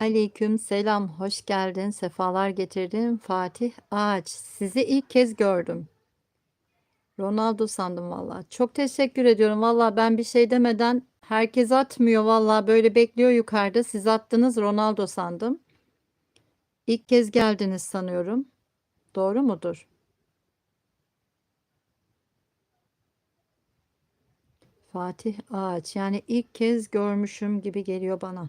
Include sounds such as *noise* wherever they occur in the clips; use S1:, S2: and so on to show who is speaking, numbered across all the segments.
S1: Aleyküm selam, hoş geldin, sefalar getirdin. Fatih Ağaç, sizi ilk kez gördüm. Ronaldo sandım valla. Çok teşekkür ediyorum. Valla ben bir şey demeden herkes atmıyor valla. Böyle bekliyor yukarıda. Siz attınız Ronaldo sandım. İlk kez geldiniz sanıyorum. Doğru mudur? Fatih Ağaç. Yani ilk kez görmüşüm gibi geliyor bana.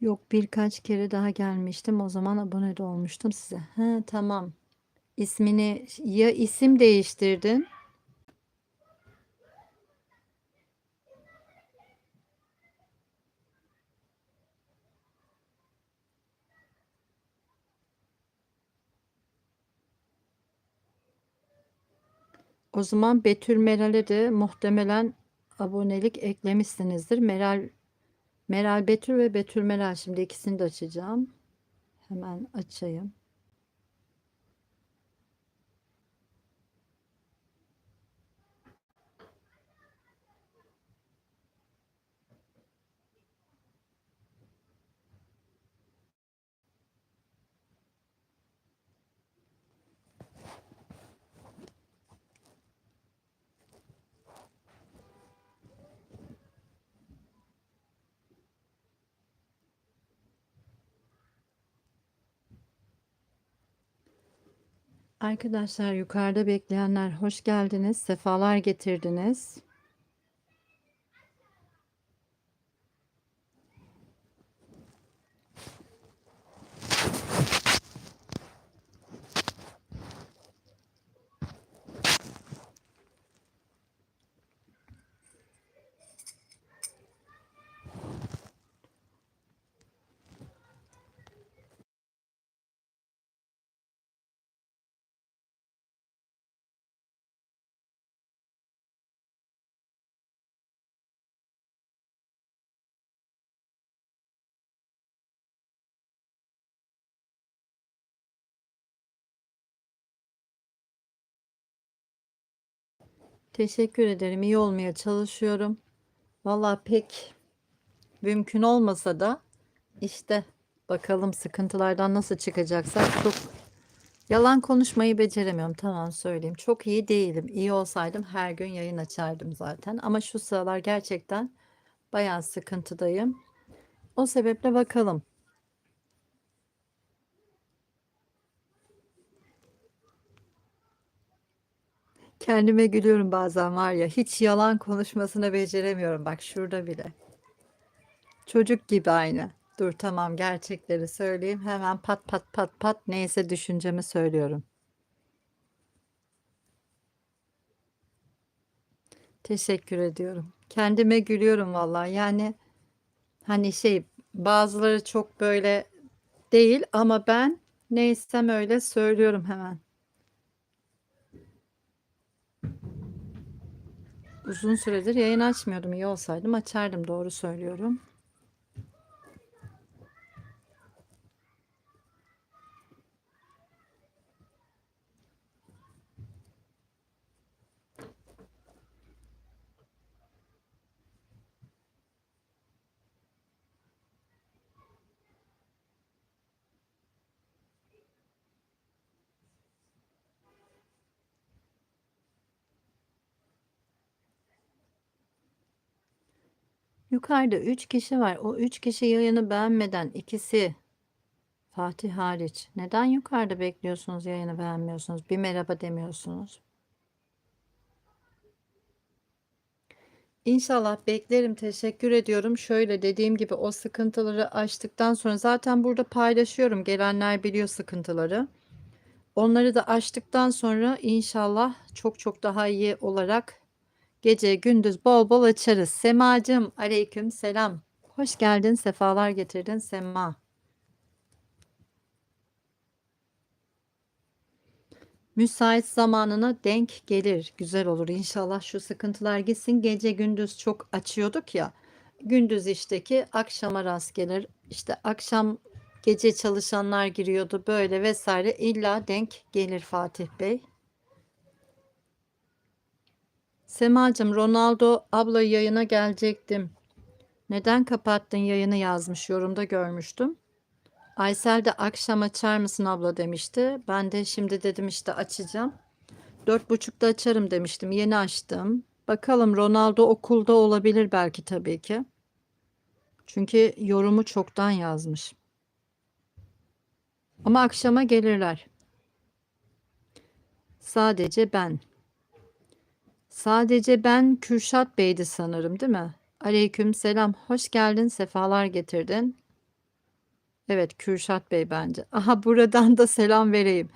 S1: Yok birkaç kere daha gelmiştim. O zaman abone de olmuştum size. He, tamam. İsmini ya isim değiştirdin? O zaman Betül Meral'e de muhtemelen abonelik eklemişsinizdir. Meral Meral Betül ve Betül Meral şimdi ikisini de açacağım. Hemen açayım. Arkadaşlar yukarıda bekleyenler hoş geldiniz. Sefalar getirdiniz. Teşekkür ederim. İyi olmaya çalışıyorum. Valla pek mümkün olmasa da işte bakalım sıkıntılardan nasıl çıkacaksak çok yalan konuşmayı beceremiyorum. Tamam söyleyeyim. Çok iyi değilim. İyi olsaydım her gün yayın açardım zaten. Ama şu sıralar gerçekten bayağı sıkıntıdayım. O sebeple bakalım. Kendime gülüyorum bazen var ya. Hiç yalan konuşmasını beceremiyorum. Bak şurada bile. Çocuk gibi aynı. Dur tamam gerçekleri söyleyeyim. Hemen pat pat pat pat neyse düşüncemi söylüyorum. Teşekkür ediyorum. Kendime gülüyorum vallahi. Yani hani şey bazıları çok böyle değil ama ben neysem öyle söylüyorum hemen. Uzun süredir yayın açmıyordum. İyi olsaydım açardım. Doğru söylüyorum. Yukarıda 3 kişi var. O 3 kişi yayını beğenmeden ikisi Fatih hariç. Neden yukarıda bekliyorsunuz yayını beğenmiyorsunuz? Bir merhaba demiyorsunuz. İnşallah beklerim. Teşekkür ediyorum. Şöyle dediğim gibi o sıkıntıları aştıktan sonra zaten burada paylaşıyorum. Gelenler biliyor sıkıntıları. Onları da aştıktan sonra inşallah çok çok daha iyi olarak gece gündüz bol bol açarız. Semacım aleyküm selam. Hoş geldin. Sefalar getirdin Sema. Müsait zamanına denk gelir. Güzel olur. İnşallah şu sıkıntılar gitsin. Gece gündüz çok açıyorduk ya. Gündüz işteki akşama rast gelir. İşte akşam gece çalışanlar giriyordu böyle vesaire. İlla denk gelir Fatih Bey. Semacığım Ronaldo abla yayına gelecektim. Neden kapattın yayını yazmış yorumda görmüştüm. Aysel de akşam açar mısın abla demişti. Ben de şimdi dedim işte açacağım. Dört buçukta açarım demiştim. Yeni açtım. Bakalım Ronaldo okulda olabilir belki tabii ki. Çünkü yorumu çoktan yazmış. Ama akşama gelirler. Sadece ben. Sadece ben Kürşat Bey'di sanırım değil mi? Aleyküm selam. Hoş geldin. Sefalar getirdin. Evet Kürşat Bey bence. Aha buradan da selam vereyim.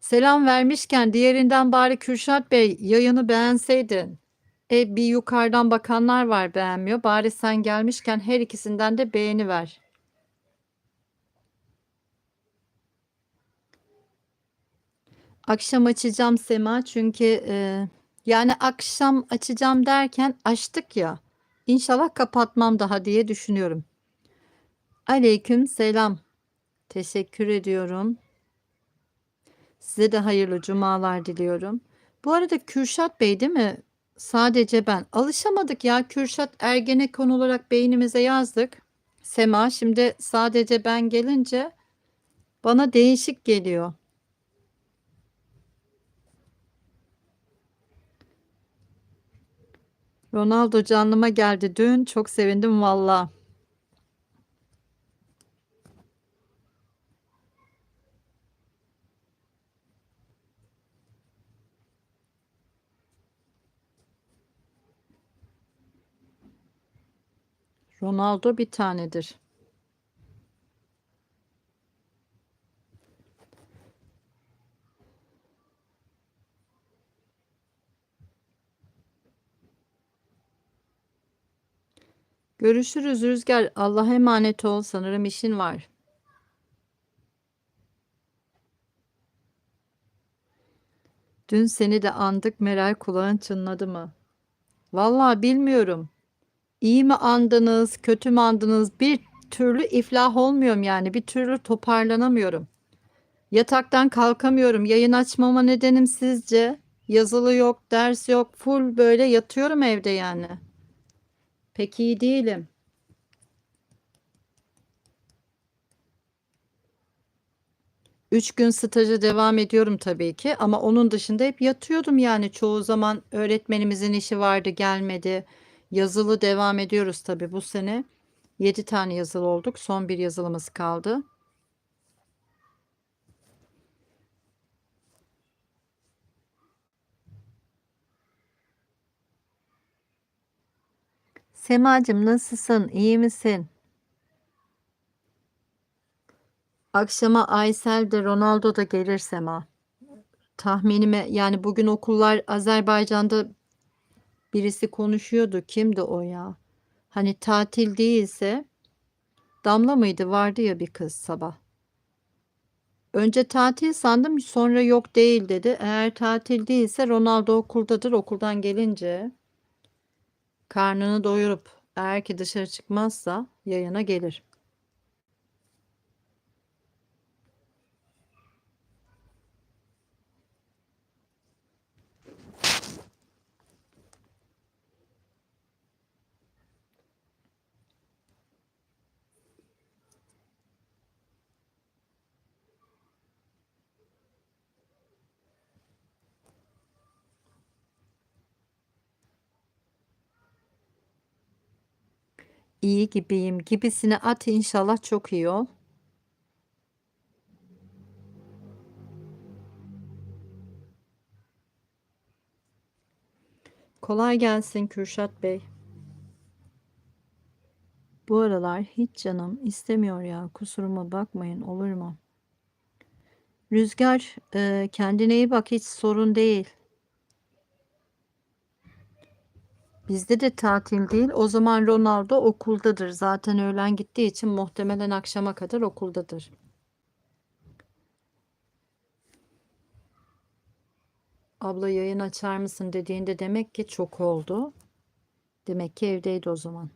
S1: Selam vermişken diğerinden bari Kürşat Bey yayını beğenseydin. E bir yukarıdan bakanlar var beğenmiyor. Bari sen gelmişken her ikisinden de beğeni ver. Akşam açacağım Sema çünkü e, yani akşam açacağım derken açtık ya. İnşallah kapatmam daha diye düşünüyorum. Aleyküm selam. Teşekkür ediyorum. Size de hayırlı cumalar diliyorum. Bu arada Kürşat Bey değil mi? Sadece ben. Alışamadık ya Kürşat Ergenekon olarak beynimize yazdık. Sema şimdi sadece ben gelince bana değişik geliyor. Ronaldo canlıma geldi dün. Çok sevindim valla. Ronaldo bir tanedir. Görüşürüz Rüzgar. Allah'a emanet ol. Sanırım işin var. Dün seni de andık Meral kulağın çınladı mı? Vallahi bilmiyorum. İyi mi andınız, kötü mü andınız? Bir türlü iflah olmuyorum yani. Bir türlü toparlanamıyorum. Yataktan kalkamıyorum. Yayın açmama nedenim sizce? Yazılı yok, ders yok. Full böyle yatıyorum evde yani. Pek iyi değilim. Üç gün staja devam ediyorum tabii ki ama onun dışında hep yatıyordum yani çoğu zaman öğretmenimizin işi vardı gelmedi. Yazılı devam ediyoruz tabii bu sene. 7 tane yazılı olduk. Son bir yazılımız kaldı. Semacığım nasılsın? İyi misin? Akşama Aysel de Ronaldo da gelir Sema. Tahminime yani bugün okullar Azerbaycan'da birisi konuşuyordu. Kimdi o ya? Hani tatil değilse Damla mıydı? Vardı ya bir kız sabah. Önce tatil sandım sonra yok değil dedi. Eğer tatil değilse Ronaldo okuldadır. Okuldan gelince karnını doyurup eğer ki dışarı çıkmazsa yayına gelir. İyi gibiyim gibisine at inşallah çok iyi ol. Kolay gelsin Kürşat Bey. Bu aralar hiç canım istemiyor ya. Kusuruma bakmayın olur mu? Rüzgar e, kendine iyi bak hiç sorun değil. Bizde de tatil değil. O zaman Ronaldo okuldadır. Zaten öğlen gittiği için muhtemelen akşama kadar okuldadır. abla yayın açar mısın dediğinde demek ki çok oldu. Demek ki evdeydi o zaman.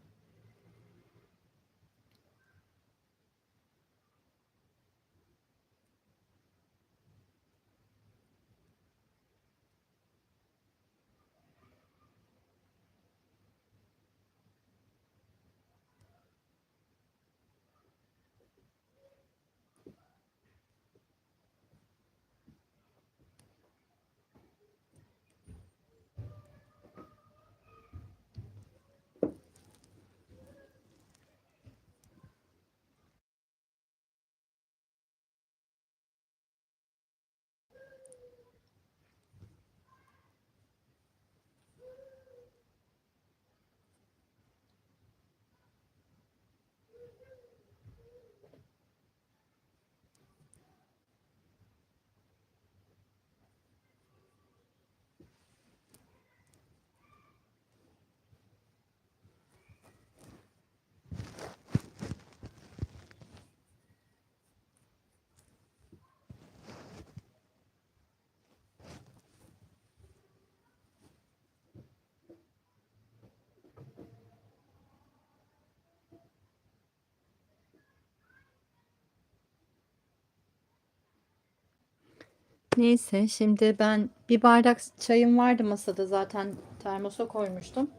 S1: Neyse şimdi ben bir bardak çayım vardı masada zaten termosa koymuştum.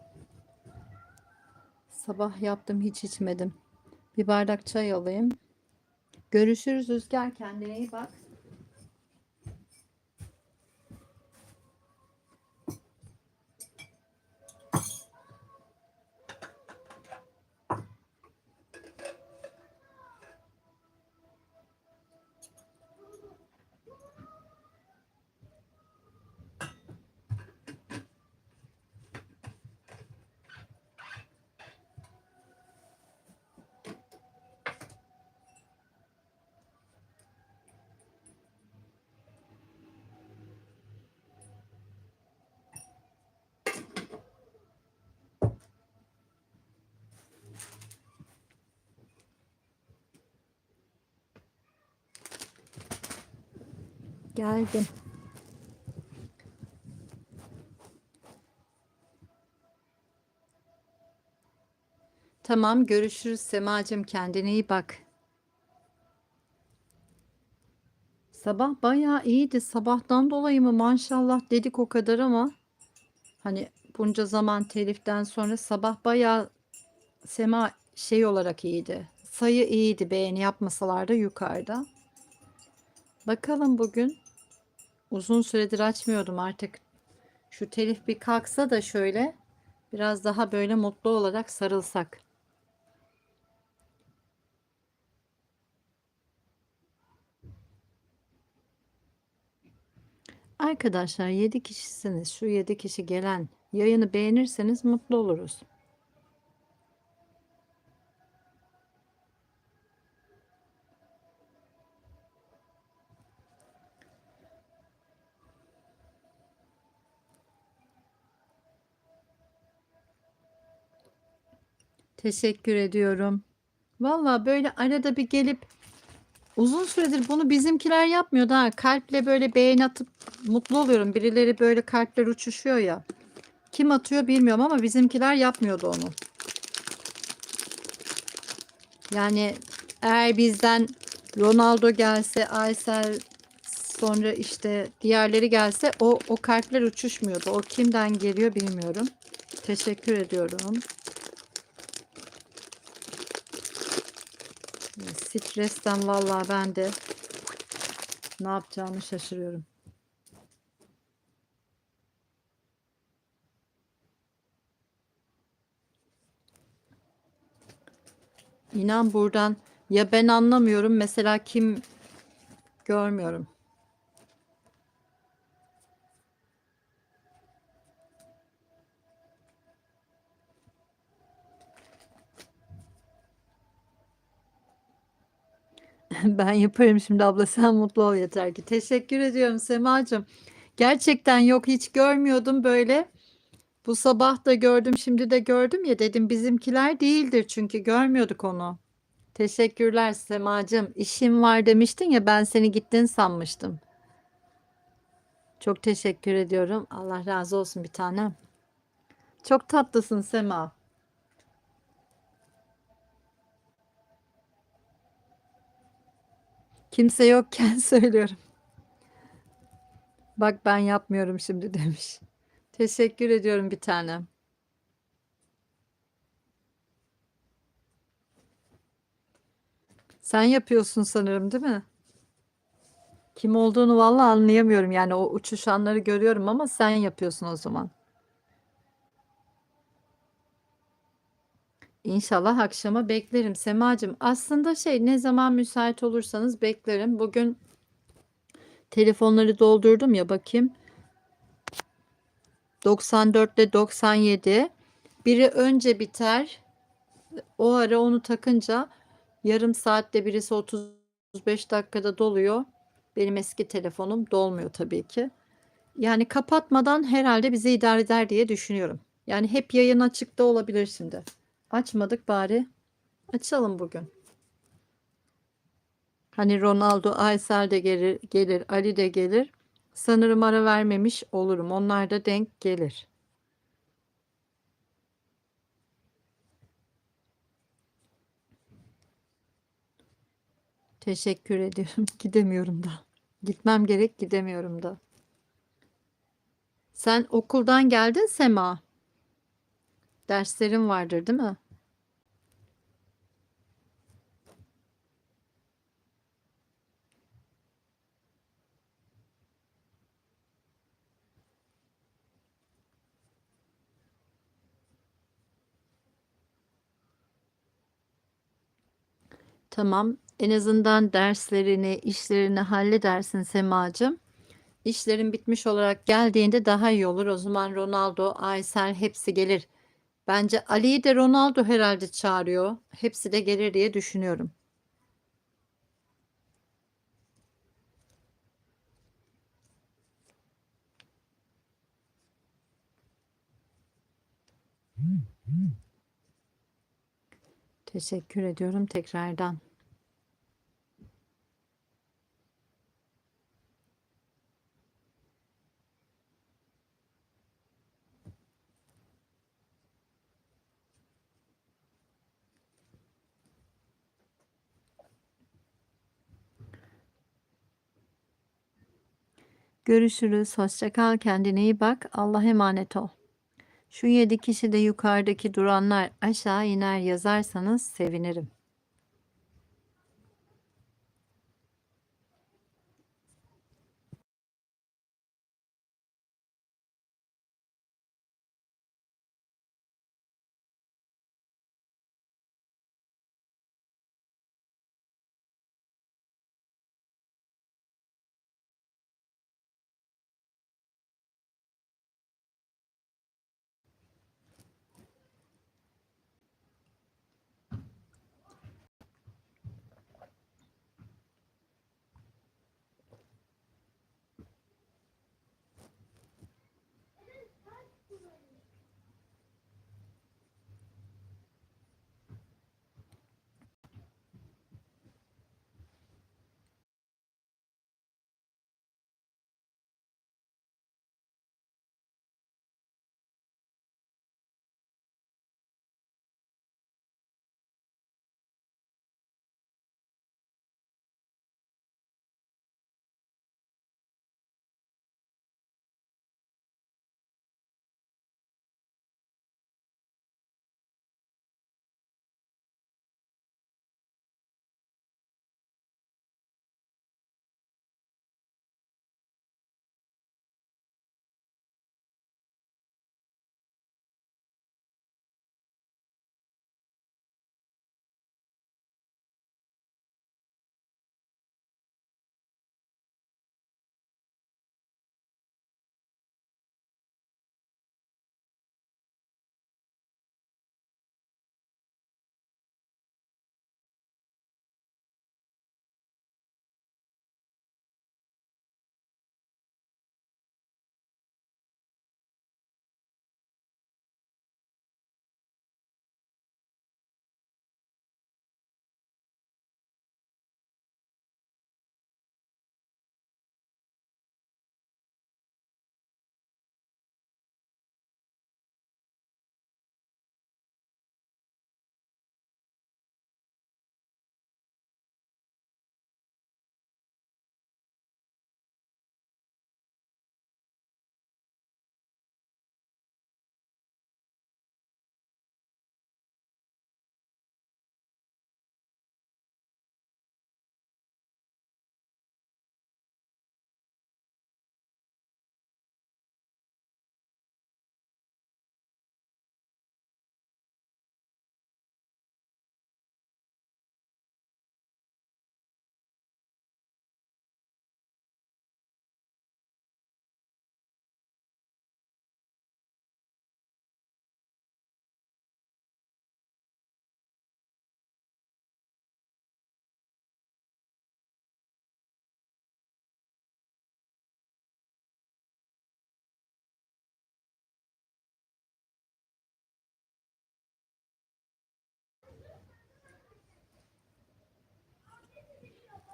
S1: Sabah yaptım hiç içmedim. Bir bardak çay alayım. Görüşürüz Rüzgar kendine iyi bak. Geldim. Tamam görüşürüz Semacığım kendine iyi bak. Sabah bayağı iyiydi. Sabahtan dolayı mı maşallah dedik o kadar ama hani bunca zaman teliften sonra sabah bayağı Sema şey olarak iyiydi. Sayı iyiydi beğeni yapmasalar da yukarıda. Bakalım bugün uzun süredir açmıyordum artık. Şu telif bir kalksa da şöyle biraz daha böyle mutlu olarak sarılsak. Arkadaşlar 7 kişisiniz. Şu 7 kişi gelen yayını beğenirseniz mutlu oluruz. Teşekkür ediyorum. Valla böyle arada bir gelip uzun süredir bunu bizimkiler yapmıyor da kalple böyle beğeni atıp mutlu oluyorum. Birileri böyle kalpler uçuşuyor ya. Kim atıyor bilmiyorum ama bizimkiler yapmıyordu onu. Yani eğer bizden Ronaldo gelse, Aysel sonra işte diğerleri gelse o o kalpler uçuşmuyordu. O kimden geliyor bilmiyorum. Teşekkür ediyorum. Stresten vallahi ben de ne yapacağımı şaşırıyorum. İnan buradan ya ben anlamıyorum mesela kim görmüyorum. *laughs* Ben yaparım şimdi abla sen mutlu ol yeter ki. Teşekkür ediyorum Semacığım. Gerçekten yok hiç görmüyordum böyle. Bu sabah da gördüm şimdi de gördüm ya dedim bizimkiler değildir çünkü görmüyorduk onu. Teşekkürler Semacığım. İşim var demiştin ya ben seni gittin sanmıştım. Çok teşekkür ediyorum. Allah razı olsun bir tanem. Çok tatlısın Sema. Kimse yokken *laughs* söylüyorum. Bak ben yapmıyorum şimdi demiş. Teşekkür ediyorum bir tanem. Sen yapıyorsun sanırım değil mi? Kim olduğunu vallahi anlayamıyorum. Yani o uçuşanları görüyorum ama sen yapıyorsun o zaman. İnşallah akşama beklerim Semacığım. Aslında şey ne zaman müsait olursanız beklerim. Bugün telefonları doldurdum ya bakayım. 94 ile 97. Biri önce biter. O ara onu takınca yarım saatte birisi 35 dakikada doluyor. Benim eski telefonum dolmuyor tabii ki. Yani kapatmadan herhalde bizi idare eder diye düşünüyorum. Yani hep yayın açıkta olabilir şimdi. Açmadık bari. Açalım bugün. Hani Ronaldo, Aysel de gelir, gelir, Ali de gelir. Sanırım ara vermemiş olurum. Onlar da denk gelir. Teşekkür ediyorum. *laughs* Gidemiyorum da. Gitmem gerek, gidemiyorum da. Sen okuldan geldin Sema. Derslerin vardır, değil mi? Tamam. En azından derslerini, işlerini halledersin Semacığım. İşlerin bitmiş olarak geldiğinde daha iyi olur. O zaman Ronaldo, Aysel hepsi gelir. Bence Ali'yi de Ronaldo herhalde çağırıyor. Hepsi de gelir diye düşünüyorum. Teşekkür ediyorum tekrardan. Görüşürüz. Hoşça kal. Kendine iyi bak. Allah'a emanet ol. Şu 7 kişi de yukarıdaki duranlar aşağı iner yazarsanız sevinirim.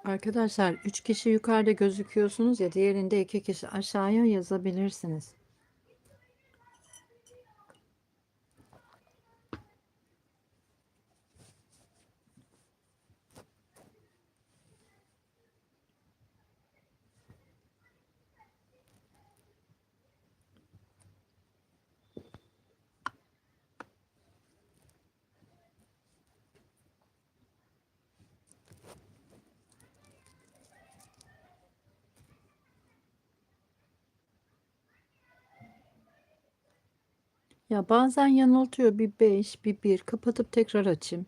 S1: Arkadaşlar 3 kişi yukarıda gözüküyorsunuz ya diğerinde 2 kişi aşağıya yazabilirsiniz. Ya bazen yanıltıyor bir 5 bir 1 kapatıp tekrar açayım.